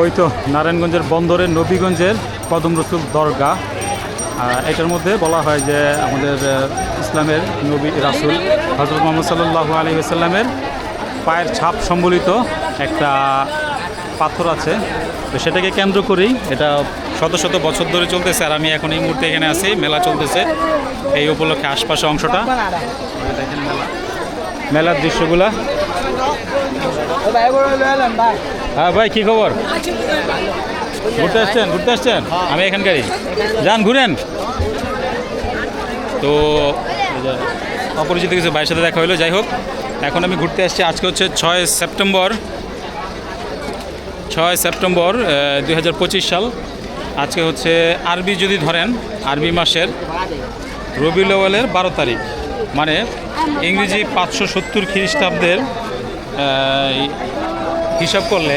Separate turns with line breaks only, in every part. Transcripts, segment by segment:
ওই তো নারায়ণগঞ্জের বন্দরের নবীগঞ্জের কদম রসুল দরগা এটার মধ্যে বলা হয় যে আমাদের ইসলামের নবী রাসুল হজরত মোহাম্মদ সাল্লাহ আলী আসাল্লামের পায়ের ছাপ সম্বলিত একটা পাথর আছে। তো সেটাকে কেন্দ্র করেই এটা শত শত বছর ধরে চলতেছে আর আমি এখন এই মুহূর্তে এখানে আছি, মেলা চলতেছে এই উপলক্ষে আশপাশে অংশটা। মেলার দৃশ্যগুলা। হ্যাঁ ভাই, কি খবর? ঘুরতে আসছেন ঘুরতে আসছেন? আমি এখানকারই। যান, ঘুরেন। তো অপরিচিত কিছু ভাইয়ের সাথে দেখা হলো, যাই হোক। এখন আমি ঘুরতে আসছি, আজকে হচ্ছে ছয় সেপ্টেম্বর। ছয় সেপ্টেম্বর দু হাজার পঁচিশ সাল। আজকে হচ্ছে আরবি যদি ধরেন, আরবি মাসের রবি আউয়ালের বারো তারিখ। মানে ইংরেজি পাঁচশো সত্তর খ্রিস্টাব্দের হিসাব করলে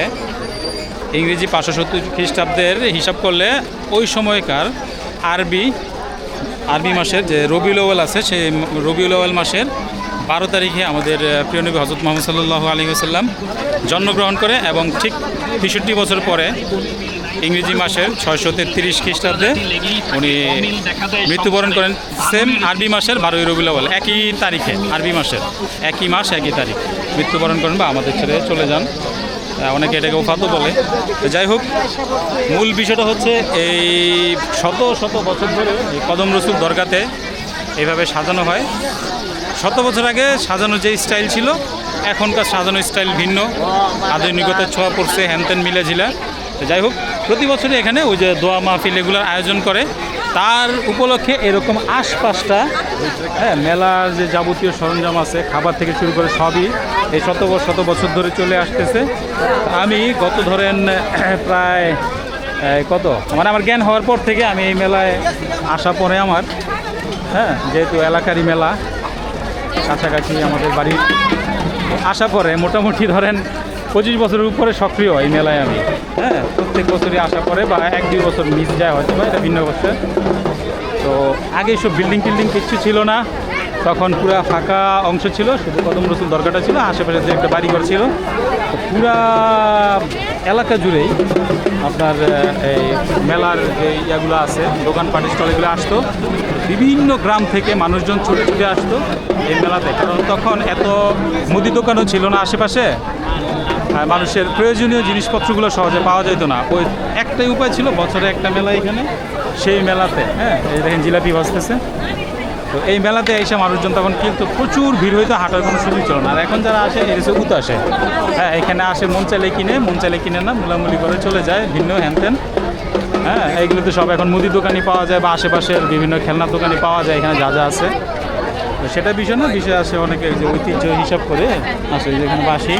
ইংরেজি পাঁচশো সত্তর খ্রিস্টাব্দের হিসাব করলে ওই সময়কার আরবি আরবি মাসের যে রবিউল আউয়াল আছে সেই রবিউল আউয়াল মাসের বারো তারিখে আমাদের আহ, প্রিয় নবী হজরত মোহাম্মদ সাল্লাহ আলী আসাল্লাম জন্মগ্রহণ করে এবং ঠিক তেষট্টি বছর পরে ইংরেজি মাসের ছয়শো তেত্রিশ খ্রিস্টাব্দে উনি মৃত্যুবরণ করেন। সেম আরবি মাসের বারোই রবিউল আউয়াল একই তারিখে আরবি মাসের একই মাস একই তারিখ। মৃত্যুবরণ করেন বা আমাদের ছেড়ে চলে যান। অনেকে এটাকে ওফাতও বলে। যাই হোক, মূল বিষয়টা হচ্ছে এই শত শত বছর ধরে এই কদম রসুল দরগাতে এইভাবে সাজানো হয়। শত বছর আগে সাজানো যে স্টাইল ছিল, এখনকার সাজানো স্টাইল ভিন্ন। আধুনিকতার ছোঁয়া পড়ছে হ্যানত্যান মিলে ঝিলা। যাই হোক, প্রতি বছরই এখানে ওই যে দোয়া মাহফিল এগুলোর আয়োজন করে। তার উপলক্ষে এরকম আশপাশটা হ্যাঁ মেলার যে যাবতীয় সরঞ্জাম আছে, খাবার থেকে শুরু করে সবই এই শত শত বছর ধরে চলে আসতেছে। আমি গত ধরেন, প্রায় কত? মানে আমার জ্ঞান হওয়ার পর থেকে আমি এই মেলায় আসা পরে আমার হ্যাঁ যেহেতু এলাকারই মেলা, কাছাকাছি আমাদের বাড়ি আসা পরে মোটামুটি ধরেন পঁচিশ বছরের উপরে সক্রিয় এই মেলায় আমি হ্যাঁ। প্রত্যেক বছরই আসা পরে বা এক দুই বছর মিস যায় হয়তো বা, এটা ভিন্ন বছর তো আগে সব বিল্ডিং টিল্ডিং কিচ্ছু ছিল না, তখন পুরা ফাঁকা অংশ ছিল, শুধু কদম রসুল দরকারটা ছিল, আশেপাশে যে একটা বাড়িঘর ছিল। পুরা এলাকা জুড়েই আপনার এই মেলার যে ইয়াগুলো আছে, দোকানপাট স্টলগুলো আসতো। বিভিন্ন গ্রাম থেকে মানুষজন ছুটে ছুটে আসতো এই মেলাতে, কারণ তখন এত মুদি দোকানও ছিল না আশেপাশে। মানুষের প্রয়োজনীয় জিনিসপত্রগুলো সহজে পাওয়া যেত না। ওই একটাই উপায় ছিল, বছরে একটা মেলা এখানে, সেই মেলাতে হ্যাঁ এই দেখেন জিলাপি বাজতেছে তো এই মেলাতে এসে মানুষজন তখন কিন্তু প্রচুর ভিড় হইতো, হাঁটার কোনো সুযোগ ছিল না। আর এখন যারা আসে এর এসে উত আসে হ্যাঁ এখানে আসে মন চাইলে কিনে, মন চাইলে কিনে না, মুলামুলি করে চলে যায়, ভিন্ন হ্যানত্যান হ্যাঁ এইগুলোতে সব এখন মুদি দোকানই পাওয়া যায় বা আশেপাশের বিভিন্ন খেলনার দোকানই পাওয়া যায়, এখানে যা যা আছে। সেটা বিষয় না বিষয় আছে অনেকে যে ঐতিহ্য হিসাব করে আসে যেখানে বাসি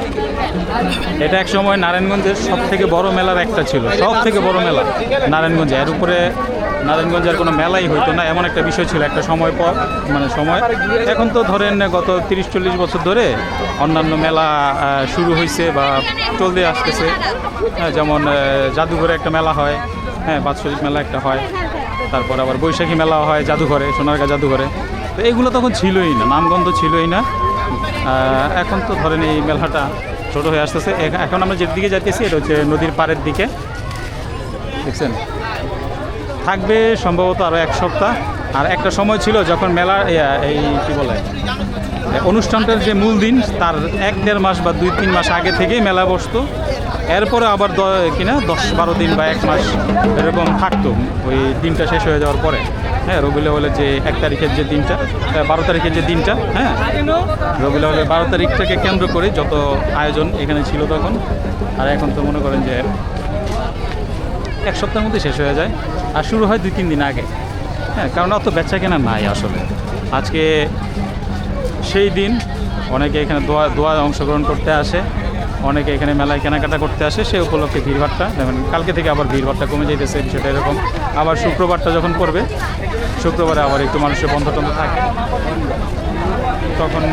এটা এক সময় নারায়ণগঞ্জের সব থেকে বড় মেলার একটা ছিল সব থেকে বড় মেলা নারায়ণগঞ্জে। এর উপরে নারায়ণগঞ্জের কোনো মেলাই হইতো না এমন একটা বিষয় ছিল একটা সময় পর মানে সময়। এখন তো ধরেন গত তিরিশ চল্লিশ বছর ধরে অন্যান্য মেলা শুরু হয়েছে বা চলতে আসতেছে। হ্যাঁ, যেমন জাদুঘরে একটা মেলা হয় হ্যাঁ বাৎসরিক মেলা একটা হয়। তারপর আবার বৈশাখী মেলা হয় জাদুঘরে সোনারগাঁ জাদুঘরে। তো এগুলো তখন ছিলই না, নামগন্ধ ছিলই না। এখন তো ধরেন এই মেলাটা ছোট হয়ে আসতেছে। এখন আমরা যেদিকে যাইতেছি, এটা হচ্ছে নদীর পাড়ের দিকে। দেখছেন? থাকবে সম্ভবত আরও এক সপ্তাহ। আর একটা সময় ছিল যখন মেলা এই কী বলে, অনুষ্ঠানটার যে মূল দিন, তার এক দেড় মাস বা দুই তিন মাস আগে থেকেই মেলা বসতো। এরপরে আবার কিনা দশ বারো দিন বা এক মাস এরকম থাকতো। ওই দিনটা শেষ হয়ে যাওয়ার পরে। হ্যাঁ রবিউল আউয়ালের যে এক তারিখের যে দিনটা বারো তারিখের যে দিনটা হ্যাঁ রবিউল আউয়ালের বারো তারিখটাকে কেন্দ্র করে যত আয়োজন এখানে ছিল তখন, আর এখন তো মনে করেন যে এক সপ্তাহের মধ্যে শেষ হয়ে যায়, আর শুরু হয় দুই তিন দিন আগে। হ্যাঁ কারণ অত বেচা কেনা নাই আসলে। আজকে সেই দিন অনেকে এখানে দোয়া দোয়া অংশগ্রহণ করতে আসে। অনেকে এখানে মেলায় কেনাকাটা করতে আসে, সে উপলক্ষে ভিড়ভাড়টা যেমন কালকে থেকে আবার ভিড়ভাড়টা কমে যাইতেছে সেটা এরকম। আবার শুক্রবারটা যখন পড়বে, শুক্রবারে আবার একটু মানুষের বন্ধ টন্ধ থাকে, তখন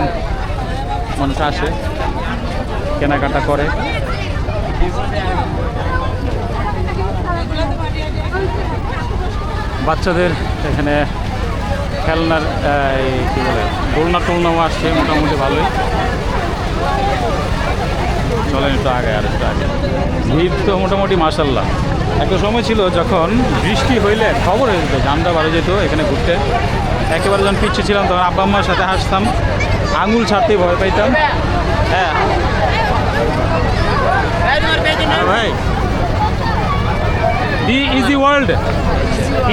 মানুষ আসে, কেনাকাটা করে। বাচ্চাদের এখানে খেলনার কী বলে দোলনা টোলনাও আসছে মোটামুটি ভালোই। চলেন একটু আগে আর একটু আগে। ভিড় তো মোটামুটি মাসাল্লাহ একটা সময় ছিল যখন বৃষ্টি হইলে খবর হয়ে যেত জামটা বাড়ে যেত এখানে ঘুরতে। একেবারে যখন পিছিয়ে ছিলাম তখন আব্বা আম্মার সাথে হাসতাম। আঙুল ছাড়তেই ভয় পাইতাম। হ্যাঁ। হ্যাঁ ভাই the easy world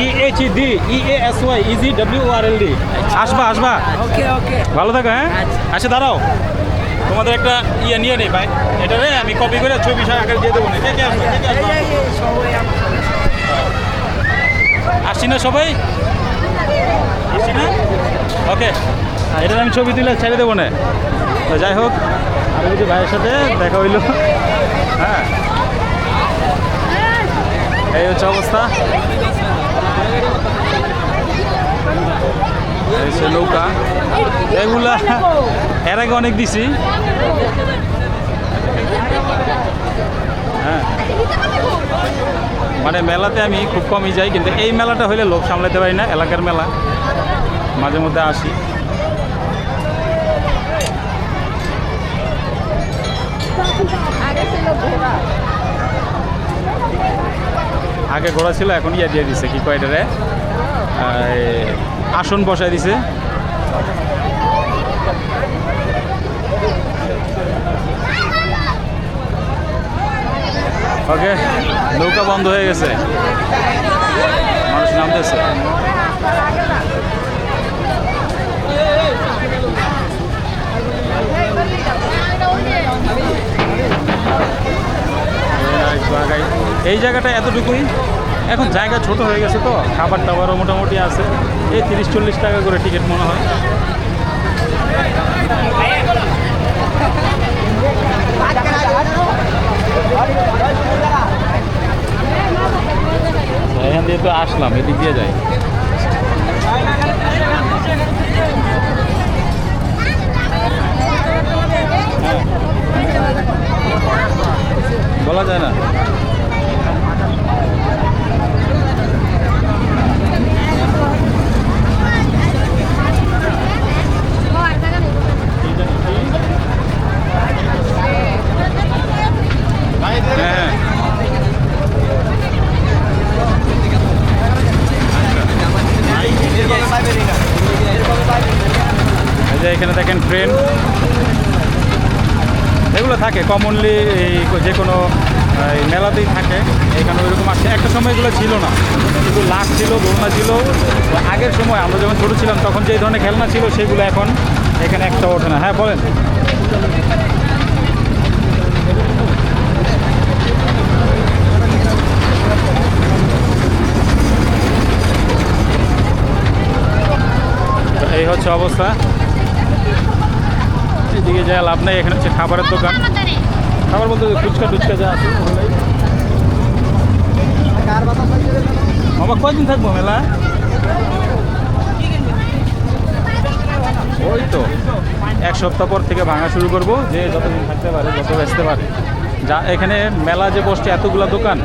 E H E D E A S Y easy W R L D আসবা আসবা।
ওকে ওকে
ভালো থাকো হ্যাঁ? আচ্ছা দাঁড়াও। তোমাদের একটা ইয়ে নিয়ে নেই ভাই। এটা রে, আমি কপি করে ছবি আকারে দিয়ে দেবো না। আসছি না সবাই? আসছি না? ওকে এটা আমি ছবি তুলে ছেড়ে দেবো না। তো যাই হোক, আর যদি ভাইয়ের সাথে দেখা হইল। হ্যাঁ। এই হচ্ছে অবস্থা। হচ্ছে নৌকা। এগুলা এর আগে অনেক দিছি। হ্যাঁ। মানে মেলাতে আমি খুব কমই যাই কিন্তু এই মেলাটা হলে লোক সামলাতে পারি না এলাকার মেলা। মাঝে মধ্যে আসি।
আগে ঘোড়া
ছিল এখন ইয়ে দিয়ে দিছে কি কয় এটারে? এই, আসন বসায় দিছে। ওকে নৌকা বন্ধ হয়ে গেছে। মানুষ নামতেছে। এই জায়গাটা এতটুকুই। এখন জায়গা ছোট হয়ে গেছে তো, খাবার দাবারও মোটামুটি আছে। এই তিরিশ চল্লিশ টাকা করে টিকিট মনে হয়। এখান দিয়ে তো আসলাম, এদিক দিয়ে যাই বলা যায় না হ্যাঁ যে এখানে দেখেন ট্রেন। এগুলো থাকে কমনলি এই যে কোনো, এই মেলাতেই থাকে। এখানে ওইরকম আসছে একটা সময় এগুলো ছিল না। কিন্তু লাখ ছিল দোলনা ছিল। আগের সময় আমরা যখন ছোটো ছিলাম, তখন যে ধরনের খেলনা ছিল, সেগুলো এখন এখানে একটা ওঠে না। হ্যাঁ বলেন। এই হচ্ছে অবস্থা। এদিকে যা লাভ নাই। এখানে হচ্ছে খাবারের দোকান। খাবার বলতে ফুচকা টুচকা যা আছে। মামা কয়দিন থাকব মেলা? ওই তো। এক সপ্তাহ পর থেকে ভাঙা শুরু করব। যে যতদিন থাকতে পারে যত বেচতে পারে। যা এখানে মেলা যে বসছে এতগুলো দোকান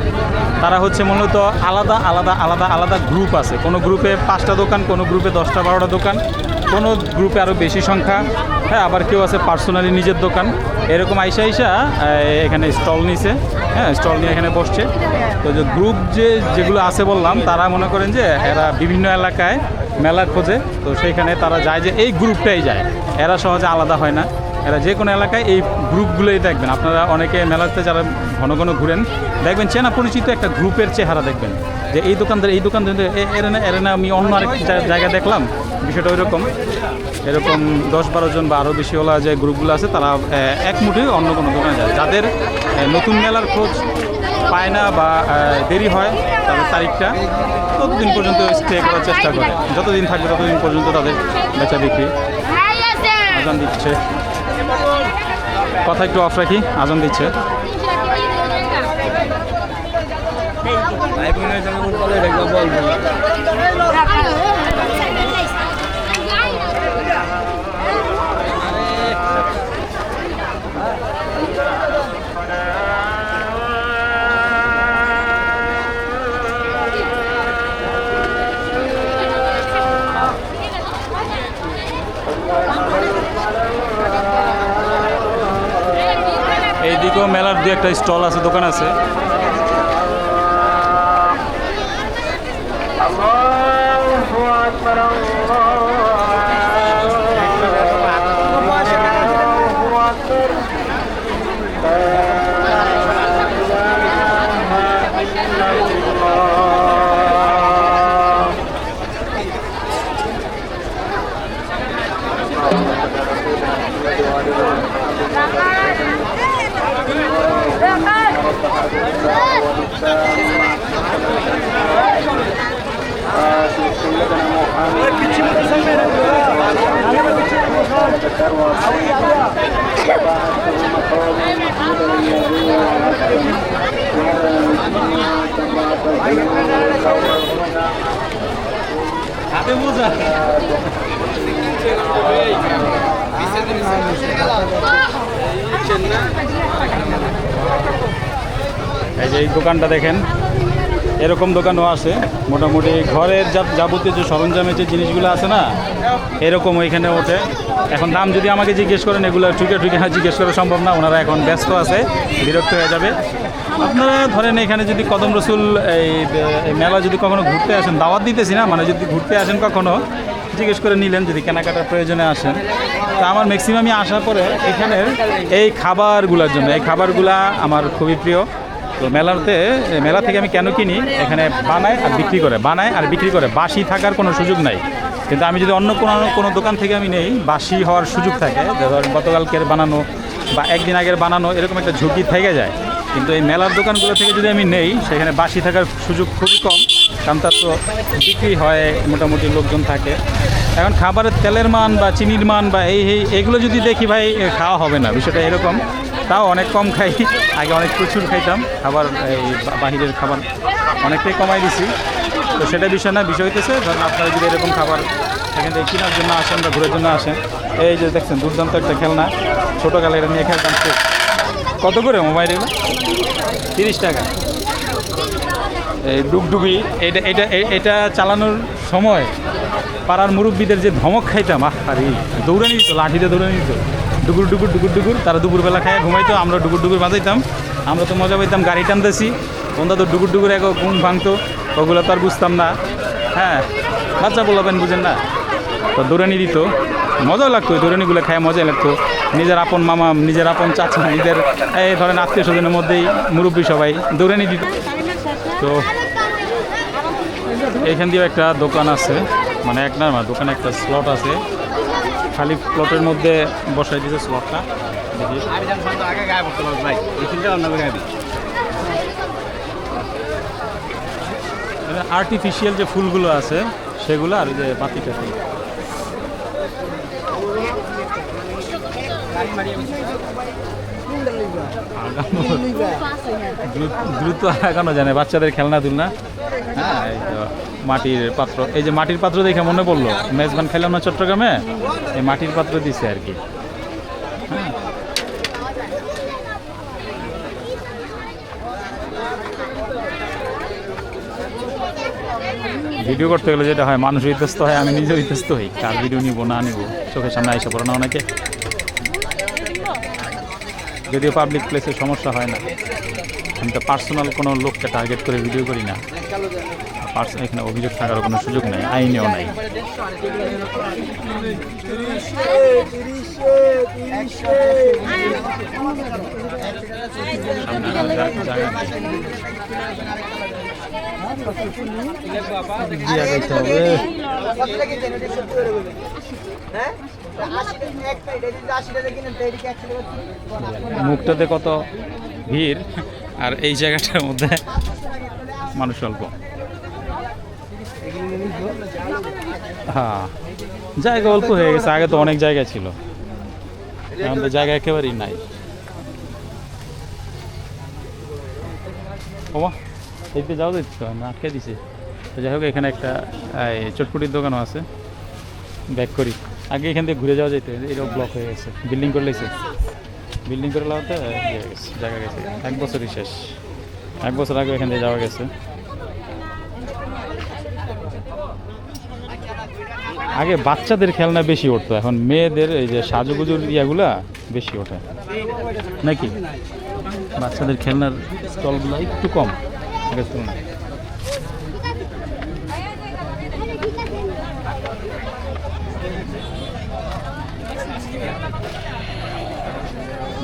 তারা হচ্ছে মূলত আলাদা আলাদা আলাদা আলাদা গ্রুপ আছে। কোনো গ্রুপে পাঁচটা দোকান কোনো গ্রুপে দশটা বারোটা দোকান কোনো গ্রুপে আরও বেশি সংখ্যা। হ্যাঁ আবার কেউ আছে পার্সোনালি নিজের দোকান। এরকম আইসা আইসা এখানে স্টল নিছে হ্যাঁ স্টল নিয়ে এখানে বসছে। তো যে গ্রুপ যে, যেগুলো আছে বললাম, তারা মনে করেন যে এরা বিভিন্ন এলাকায় মেলার খোঁজে। তো সেইখানে তারা যায় যে এই গ্রুপটাই যায়। এরা সহজে আলাদা হয় না। এরা যে কোনো এলাকায় এই গ্রুপগুলোই দেখবেন। আপনারা অনেকে মেলাতে যারা ঘন ঘন ঘুরেন দেখবেন চেনা পরিচিত একটা গ্রুপের চেহারা দেখবেন। যে এই দোকানদার এই দোকানদার এর না এর না আমি অন্য আরেক জায়গা দেখলাম বিষয়টা ওই রকম এরকম দশ বারো জন বা আরও বেশি ওলা যে গ্রুপগুলো আছে তারা এক মুঠে অন্য কোনো দোকানে যায়। যাদের নতুন মেলার খোঁজ পায় না বা দেরি হয় তাদের তারিখটা ততদিন পর্যন্ত স্টে করার চেষ্টা করে। যতদিন থাকবে ততদিন পর্যন্ত তাদের বেচা বিক্রি আজান দিচ্ছে। কথা একটু অফ রাখি আজান দিচ্ছে।
ভাই বোনের সঙ্গে বলব।
একটা স্টল আছে দোকান আছে। এই যে এই দোকানটা দেখেন। এরকম দোকানও আছে। মোটামুটি ঘরের যাবতীয় যে সরঞ্জামের যে জিনিসগুলো আছে না, এরকম ওইখানে ওঠে। এখন দাম যদি আমাকে জিজ্ঞেস করেন, এগুলো ঠুকে ঠুকে জিজ্ঞেস করা সম্ভব না, ওনারা এখন ব্যস্ত আছে, বিরক্ত হয়ে যাবে। আপনারা ধরেন এখানে যদি কদম রসুল, এই এই মেলা যদি কখনো ঘুরতে আসেন, দাওয়াত দিতেছি না মানে যদি ঘুরতে আসেন কখনো, জিজ্ঞেস করে নিলেন যদি কেনাকাটার প্রয়োজনে আসেন। তা আমার ম্যাক্সিমামই আসার পরে এখানের এই খাবারগুলোর জন্য, এই খাবারগুলা আমার খুবই প্রিয়। তো মেলাতে মেলা থেকে আমি কেন কিনি? এখানে বানায় আর বিক্রি করে, বানায় আর বিক্রি করে। বাসি থাকার কোনো সুযোগ নাই। কিন্তু আমি যদি অন্য কোনো কোনো দোকান থেকে আমি নেই, বাসি হওয়ার সুযোগ থাকে, যে ধরেন গতকালকের বানানো বা একদিন আগের বানানো এরকম একটা ঝুঁকি থেকে যায়। কিন্তু এই মেলার দোকানগুলো থেকে যদি আমি নেই, সেখানে বাসি থাকার সুযোগ খুবই কম, কারণ তার তো বিক্রি হয়, মোটামুটি লোকজন থাকে। এখন খাবারের তেলের মান বা চিনির মান বা এই এই, এগুলো যদি দেখি ভাই খাওয়া হবে না। বিষয়টা এরকম। তাও অনেক কম খাই। আগে অনেক প্রচুর খাইতাম। খাবার এই বাহিরের খাবার অনেকটাই কমাই দিছি। তো সেটা বিষয় না, বিষয় হইতেছে, ধরুন আপনারা যদি এরকম খাবার এখান থেকে কেনার জন্য আসেন বা ঘুরের জন্য আসেন, এই যে দেখছেন, দুর্দান্ত একটা খেলনা। ছোটোকালে এটা নিয়ে খেলতাম কত করে মোবাইল এগুলো? তিরিশ টাকা। এই ডুগডুগি এটা এটা এটা চালানোর সময় পাড়ার মুরব্বীদের যে ধমক খাইতাম, আহ, আরে, দৌড়ে নিত, লাঠিতে দৌড়ে নিত। ডুগুর ডুগুর ডুগুর ডুগুর তারা দুপুরবেলা খায় ঘুমাইতো আমরা ডুগুর ডুগুর বাজাইতাম। আমরা তো মজা পাইতাম গাড়ি টানতেছি। বন্ধা তো ডুগুর ডুগুর এক গুণ ভাঙতো ওগুলো তো আর বুঝতাম না। হ্যাঁ বাচ্চা বলবেন বুঝেন না? তো দৌড়ানি দিত। মজাও লাগতো দৌড়ানিগুলো খায় মজাই লাগতো। নিজের আপন মামা নিজের আপন চাচা নিজের এই ধরেন আত্মীয় স্বজনের মধ্যেই মুরব্বী সবাই দৌড়ানি দিত। তো এখান দিয়েও একটা দোকান আছে মানে এক না, দোকানে একটা স্লট আছে। খালি প্লটের মধ্যে বসাই দিয়েছে স্লটটা আর্টিফিশিয়াল যে ফুলগুলো আছে সেগুলো আর যে বাতি টাতি দ্রুত- দ্রুত আগানো জানে বাচ্চাদের খেলনা দুলনা হ্যাঁ মাটির পাত্র। এই যে মাটির পাত্র দেখে মনে পড়ল, মেজবান খেলাম না চট্টগ্রামে? এই মাটির পাত্র দিছে আর কি। হ্যাঁ। ভিডিও করতে গেলে যেটা হয় মানুষ ইতস্ত হয়, আমি নিজেও ইতস্ত হই। কার ভিডিও নিব, না নিবো, চোখের সামনে আইসা পড়ো না অনেকে। যদিও পাবলিক প্লেসে সমস্যা হয় না। আমি তো পার্সোনাল কোনো লোককে টার্গেট করে ভিডিও করি না এখানে অভিযোগ থাকার কোনো সুযোগ নেই, আইনেও নাই। মুখটাতে কত ভিড় আর এই জায়গাটার মধ্যে মানুষ অল্প। হ্যাঁ জায়গা অল্প হয়ে গেছে, আগে তো অনেক জায়গা ছিল। এখন তো জায়গা একেবারেই নাই। ওমা যাও দিচ্ছ আমি আটকে দিছি। তো যাই হোক, এখানে একটা চটপটির দোকানও আছে ব্যাক করি। আগে এখান থেকে ঘুরে যাওয়া যেত এটাও ব্লক হয়ে গেছে বিল্ডিং করে লেগেছে। বিল্ডিং করে লাগাতে জায়গা গেছে। এক বছরই শেষ। এক বছর আগে এখান থেকে যাওয়া গেছে। আগে বাচ্চাদের খেলনা বেশি উঠতো, এখন মেয়েদের এই যে সাজুগুজুর ইয়াগুলা বেশি ওঠে। নাকি? বাচ্চাদের খেলনার স্টলগুলো একটু কম, আগের তুলনায়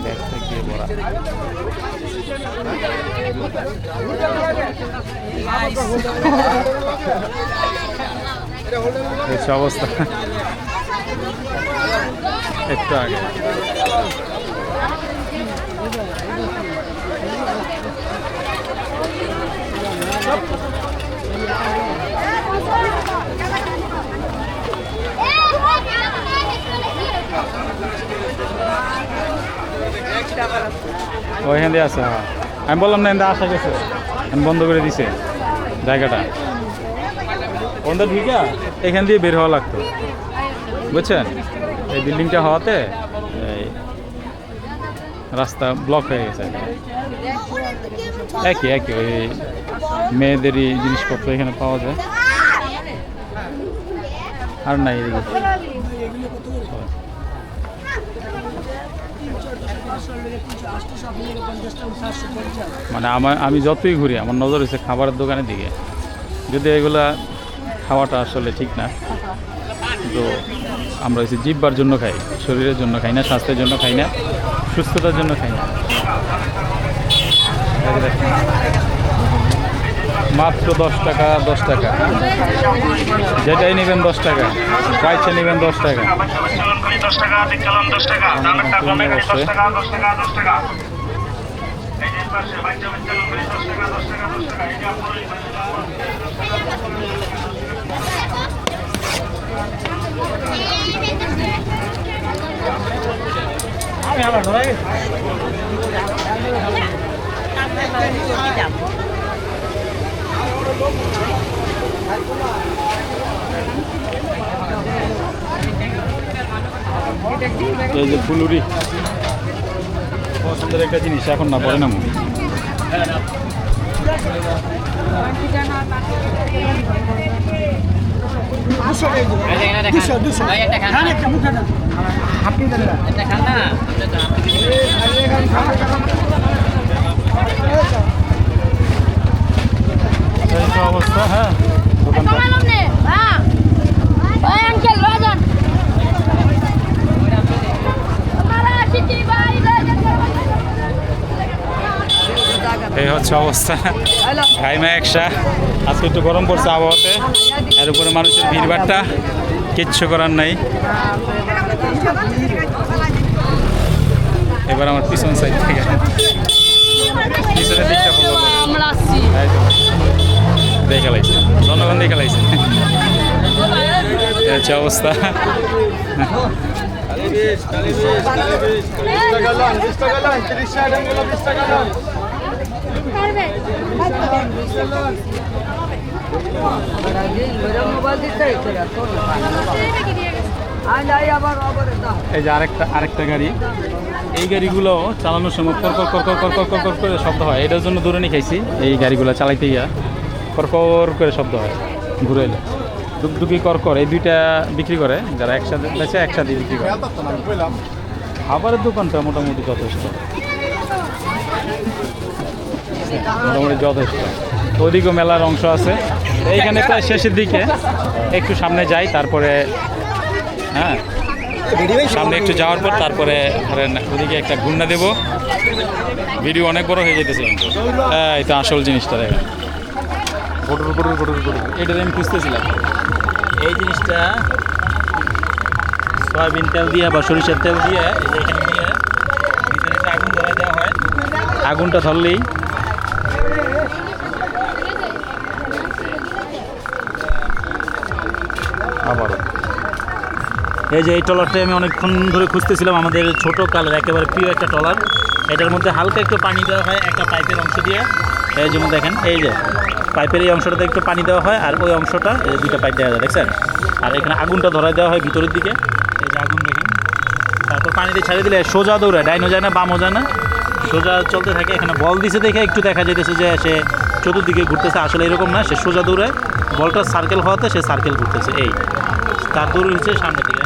ব্যাগ ট্যাগ দিয়ে ভরা। এই হচ্ছে অবস্থা। একটু আগে। ওইখান দিয়ে আছে হ্যাঁ। আমি বললাম না এটা আসা গেছে আমি বন্ধ করে দিছে জায়গাটা। বন্ধ ঢুকা এখান দিয়ে বের হওয়া লাগতো। বুঝছেন? এই বিল্ডিংটা হওয়াতে রাস্তা ব্লক হয়ে গেছে একই একই, ওই মেয়েদেরই জিনিসপত্র এখানে পাওয়া যায়। আর নাই এদিকে। মানে আমার, আমি যতই ঘুরি, আমার নজর হচ্ছে খাবারের দোকানের দিকে যদি এগুলা খাওয়াটা আসলে ঠিক না, তো আমরা হচ্ছে জিব্বার জন্য খাই, শরীরের জন্য খাই না, স্বাস্থ্যের জন্য খাই না, সুস্থতার জন্য খাই না। মাত্র দশ টাকা দশ টাকা। যেটাই নেবেন দশ টাকা, পাইছে নেবেন দশ টাকা।
দশ টাকা এই যে
ফুলুরি। পছন্দের একটা জিনিস এখন না পরে না মুভি আপনি এই তো অবস্থা হ্যাঁ।
হ্যাঁ
এই হচ্ছে অবস্থা। ঘাইমা একসা। আজকে একটু গরম পড়ছে আবহাওয়াতে। এর উপরে মানুষের ভিড়ভাড়টা কিচ্ছু করার নাই। এবার আমার পিছন সাইড থেকে। পিছনের দিকটা
আমরা আসছি।
দেখে লাইছে জনগণ দেখে লাইছে হচ্ছে অবস্থা এই যে আরেকটা আরেকটা গাড়ি এই গাড়িগুলো চালানোর সময় কর কর কর কর কর কর কর কর করে শব্দ হয় এটার জন্য দূরে নিয়ে খাইছি এই গাড়িগুলো চালাইতে গিয়া কর কর শব্দ হয়। ঘুরে এলে। দুকদুকি কর কর এই দুইটা বিক্রি করে। যারা একসাথে বেচে একসাথে বিক্রি করে। খাবারের দোকানটা মোটামুটি যথেষ্ট। মোটামুটি যথেষ্ট। ওদিকেও মেলার অংশ আছে। এইখানে প্রায় শেষের দিকে। একটু সামনে যাই, তারপরে হ্যাঁ সামনে একটু যাওয়ার পর তারপরে ধরেন ওদিকে একটা গুন্ডা দেব। ভিডিও অনেক বড় হয়ে যেতেছে এই তো আসল জিনিসটা দেখেন। গটুর গটুর গটুর গটুর এটা আমি খুঁজতেছিলাম। এই জিনিসটা সয়াবিন তেল দিয়ে বা সরিষার তেল দিয়ে এই যে এখানে দিয়ে ভিতরে আগুন ধরা দেওয়া হয় আগুনটা ধরলেই আবারও। এই যে এই ট্রলারটা আমি অনেকক্ষণ ধরে খুঁজতেছিলাম আমাদের ছোট কালের একেবারে প্রিয় একটা ট্রলার। এটার মধ্যে হালকা একটু পানি দেওয়া হয় একটা পাইপের অংশ দিয়ে। এই যেমন দেখেন এই যে পাইপের এই অংশটাতে একটু পানি দেওয়া হয় আর ওই অংশটা দুইটা পাইপ দেওয়া যায়, দেখছেন? আর এখানে আগুনটা ধরা দেওয়া হয় ভিতরের দিকে। এই যে আগুন দেখেন। তারপর পানিতে ছাড়িয়ে দিলে সোজা দৌড়ায় ডাইনো যায় না, বামও যায় না। সোজা চলতে থাকে, এখানে বল দিছে দেখে একটু দেখা যেতেছে যে সে চতুর্দিকে ঘুরতেছে। আসলে এরকম না, সে সোজা দৌড়ে, বলটা সার্কেল হওয়াতে সে সার্কেল ঘুরতেছে, এই। তার দৌড় হচ্ছে সামনে দিকে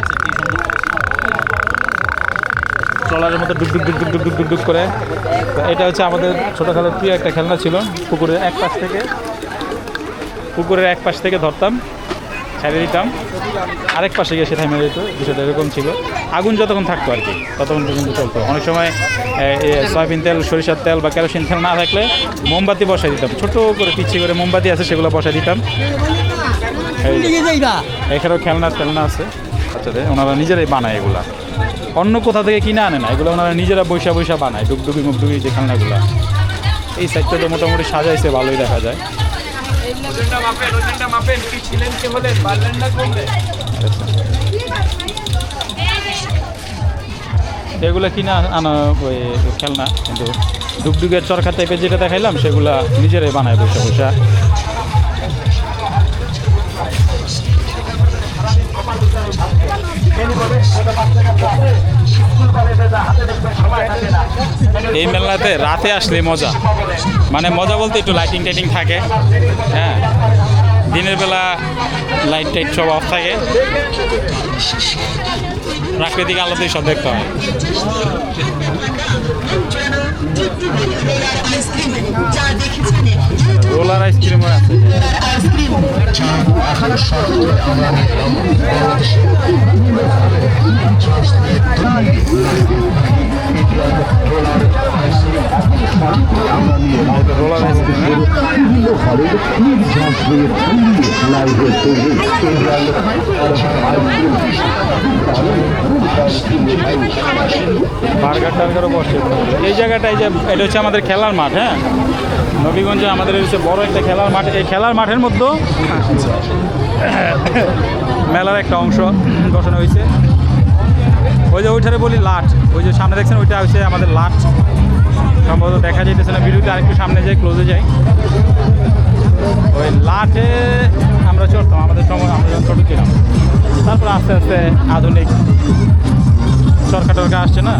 ট্রলারের মতো ডুক ডুক ডুক ডুক ডুক ডুক করে। এটা হচ্ছে আমাদের ছোটোখালার প্রিয় একটা খেলনা ছিল, পুকুরের এক পাশ থেকে। পুকুরের এক পাশ থেকে ধরতাম ছেড়ে দিতাম। আরেক পাশে গিয়ে সেটা মেরে যেত, বিষয়টা এরকম ছিল। আগুন যতক্ষণ থাকতো আর কি, ততক্ষণ পর্যন্ত চলতো। অনেক সময় সয়াবিন তেল, সরিষার তেল বা কেরোসিন তেল না থাকলে মোমবাতি বসাই দিতাম। ছোট করে পিছিয়ে করে মোমবাতি আছে, সেগুলো বসাই দিতাম। এখানেও খেলনা টেলনা আছে। বাচ্চাদের ওনারা নিজেরাই বানায় এগুলা। অন্য কোথা থেকে কিনে আনে না, এগুলো ওনারা নিজেরা বৈশা বৈশা বানায়, ডুগডুগি মুগডুগি যে খেলনাগুলো। এই সাইডটা তো মোটামুটি সাজাইছে, ভালোই দেখা যায়। এগুলো কিনা আনা ওই খেলনা কিন্তু ডুবডুগের চরকা টাইপের যেটা দেখাইলাম সেগুলা নিজেরাই বানায় বসে বসে। এই মেলাতে রাতে আসলে মজা। মানে মজা বলতে একটু লাইটিং টাইটিং থাকে। হ্যাঁ। দিনের বেলা লাইট টাইট সব অফ থাকে। প্রাকৃতিক আলোতেই সব দেখতে হয়। রোলার আইসক্রিমও আছে রোলার আইসক্রিম? বার্গার টার্গারও বসে এই জায়গাটায় যে, এটা হচ্ছে আমাদের খেলার মাঠ হ্যাঁ? নবীগঞ্জে আমাদের হচ্ছে বড় একটা খেলার মাঠ, এই খেলার মাঠের মধ্যেও মেলার একটা অংশ বসানো হয়েছে। ওই যে ওইটারে বলি লাট, ওই যে সামনে দেখছেন, ওইটা হচ্ছে আমাদের লাট। সম্ভবত দেখা যাইতেছে না, ভিডিওতে আরেকটু সামনে যাই ক্লোজে যাই। ওই লাটে আমরা চড়তাম, আমাদের সময় আমরা যখন ছোটো ছিলাম। তারপর আস্তে আস্তে আধুনিক সরকার টরকার আসছে না?